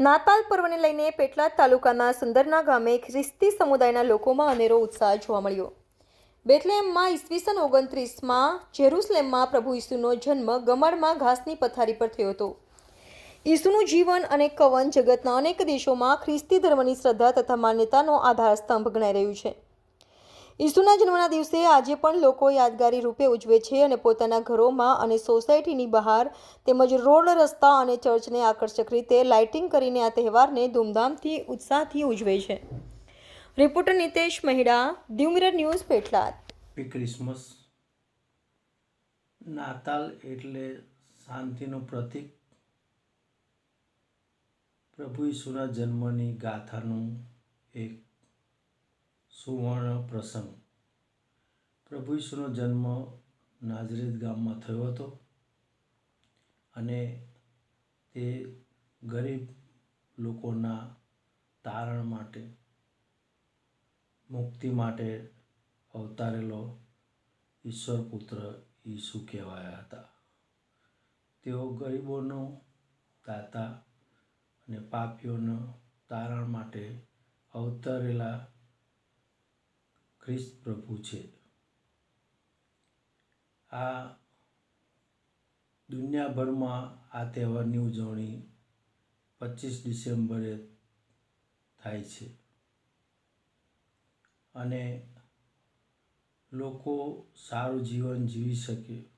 નાતાલ પર્વને લઈને પેટલાદ તાલુકાના સુંદરના ગામે ખ્રિસ્તી સમુદાયના લોકોમાં અનેરો ઉત્સાહ જોવા મળ્યો. બેથલેમમાં ઈસવીસન ઓગણત્રીસમાં જેરુસલેમમાં પ્રભુ ઈસુનો જન્મ ગમણમાં ઘાસની પથારી પર થયો હતો. ઈસુનું જીવન અને કવન જગતના અનેક દેશોમાં ખ્રિસ્તી ધર્મની શ્રદ્ધા તથા માન્યતાનો આધાર સ્તંભ ગણાઈ રહ્યું છે. ઈસુના જન્મના દિવસે આજે પણ લોકો યાદગારી રૂપે ઉજવે છે અને પોતાના ઘરોમાં અને સોસાયટીની બહાર તેમજ રોડ રસ્તા અને ચર્ચને આકર્ષક રીતે લાઇટિંગ કરીને આ તહેવારને ધૂમધામથી, ઉત્સાહથી ઉજવે છે. Reporter Nitesh Maheda Diu mirror news Petlad Christmas. નાતાલ એટલે શાંતિનું પ્રતીક. પ્રભુ ઈસુના જન્મની ગાથાનું એક સુવર્ણ પ્રસંગ પ્રભુ ઈસુનો જન્મ નાઝરેત ગામમાં થયો હતો અને તે ગરીબ લોકોના તારણ માટે, મુક્તિ માટે અવતારેલો ઈશ્વર પુત્ર ઈસુ કહેવાયા હતા. તેઓ ગરીબોનો દાતા અને પાપીઓનો તારણ માટે અવતરેલા ખ્રિસ્ત પ્રભુ છે. આ દુનિયાભરમાં આ તહેવારની ઉજવણી પચીસ ડિસેમ્બરે થાય છે. અને લોકો સારું જીવન જીવી શકે.